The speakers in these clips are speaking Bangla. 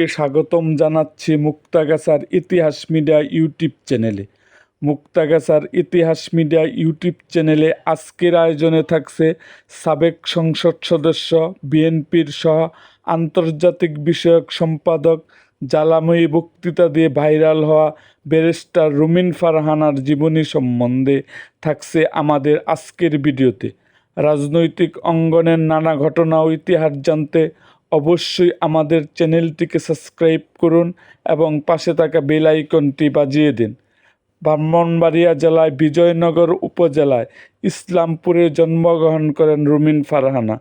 সবাইকে স্বাগতম জানাচ্ছি মুক্তাগাছার ইতিহাস মিডিয়া ইউটিউব চ্যানেলে। মুক্তাগাছার ইতিহাস মিডিয়া ইউটিউব চ্যানেলে আজকের আয়োজনে থাকছে সাবেক সংসদ সদস্য, বিএনপির সহ আন্তর্জাতিক বিষয়ক সম্পাদক, জ্বালাময়ী বক্তৃতা দিয়ে ভাইরাল হওয়া ব্যারিস্টার রুমিন ফারহানার জীবনী সম্বন্ধে থাকছে আমাদের আজকের ভিডিওতে। রাজনৈতিক অঙ্গনের নানা ঘটনা ও ইতিহাস জানতে অবশ্যই আমাদের চ্যানেলটিকে সাবস্ক্রাইব করুন এবং পাশে থাকা বেল আইকনটি বাজিয়ে দিন। ব্রাহ্মণবাড়িয়া জেলায়, বিজয়নগর উপজেলায় ইসলামপুরে জন্মগ্রহণ করেন রুমিন ফারহানা।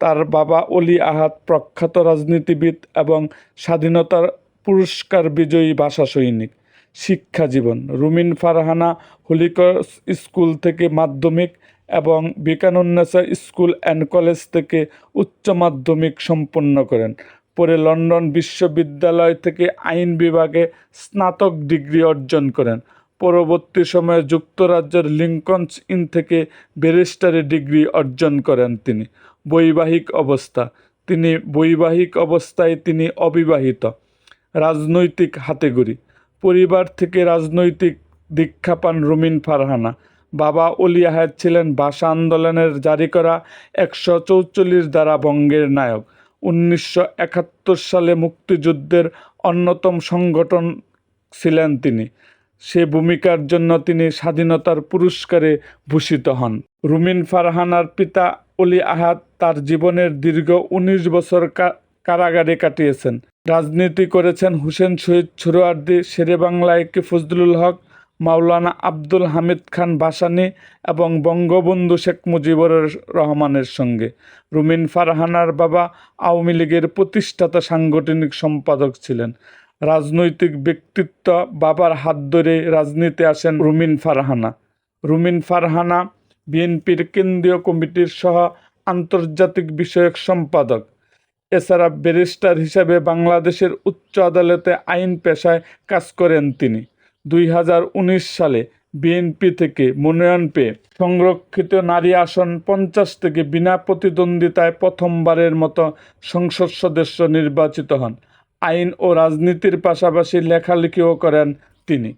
তার বাবা অলি আহাত প্রখ্যাত রাজনীতিবিদ এবং স্বাধীনতার পুরস্কার বিজয়ী ভাষা সৈনিক। শিক্ষা জীবন, রুমিন ফারহানা হলিকস স্কুল থেকে মাধ্যমিক এবং বিকানুন্নেসা স্কুল অ্যান্ড কলেজ থেকে উচ্চ মাধ্যমিক সম্পন্ন করেন। পরে লন্ডন বিশ্ববিদ্যালয় থেকে আইন বিভাগে স্নাতক ডিগ্রি অর্জন করেন। পরবর্তী সময়ে যুক্তরাজ্যের লিঙ্কনস ইন থেকে ব্যারিস্টারি ডিগ্রি অর্জন করেন তিনি। বৈবাহিক অবস্থা, তিনি বৈবাহিক অবস্থায় তিনি অবিবাহিত, রাজনৈতিক হাতেগুড়ি পরিবার থেকে রাজনৈতিক দীক্ষা পান রুমিন ফারহানা। বাবা অলি আহাদ ছিলেন ভাষা আন্দোলনের জারি করা একশো চৌচল্লিশ দ্বারা বঙ্গের নায়ক। উনিশশো একাত্তর সালে মুক্তিযুদ্ধের অন্যতম সংগঠন ছিলেন তিনি। সে ভূমিকার জন্য তিনি স্বাধীনতার পুরস্কারে ভূষিত হন। রুমিন ফারহানার পিতা অলি আহাদ তার জীবনের দীর্ঘ উনিশ বছর কারাগারে কাটিয়েছেন। রাজনীতি করেছেন হুসেন শহীদ ছুরোয়ার্দি শেরে বাংলায় কে ফজলুল হক মাওলানা আব্দুল হামিদ খান ভাসানী এবং বঙ্গবন্ধু শেখ মুজিবুর রহমানের সঙ্গে। রুমিন ফারহানার বাবা আওয়ামী লীগের প্রতিষ্ঠাতা সাংগঠনিক সম্পাদক ছিলেন। রাজনৈতিক ব্যক্তিত্ব বাবার হাত ধরে রাজনীতি আসেন রুমিন ফারহানা। রুমিন ফারহানা বিএনপির কেন্দ্রীয় কমিটির সহ আন্তর্জাতিক বিষয়ক সম্পাদক। এছাড়া ব্যারিস্টার হিসেবে বাংলাদেশের উচ্চ আদালতে আইন পেশায় কাজ করেন তিনি। দুই হাজার উনিশ সালে বিএনপি থেকে মনোনয়ন পেয়ে সংরক্ষিত নারী আসন পঞ্চাশ থেকে বিনা প্রতিদ্বন্দ্বিতায় প্রথমবারের মতো সংসদ সদস্য নির্বাচিত হন। আইন ও রাজনীতির পাশাপাশি লেখালেখিও করেন তিনি।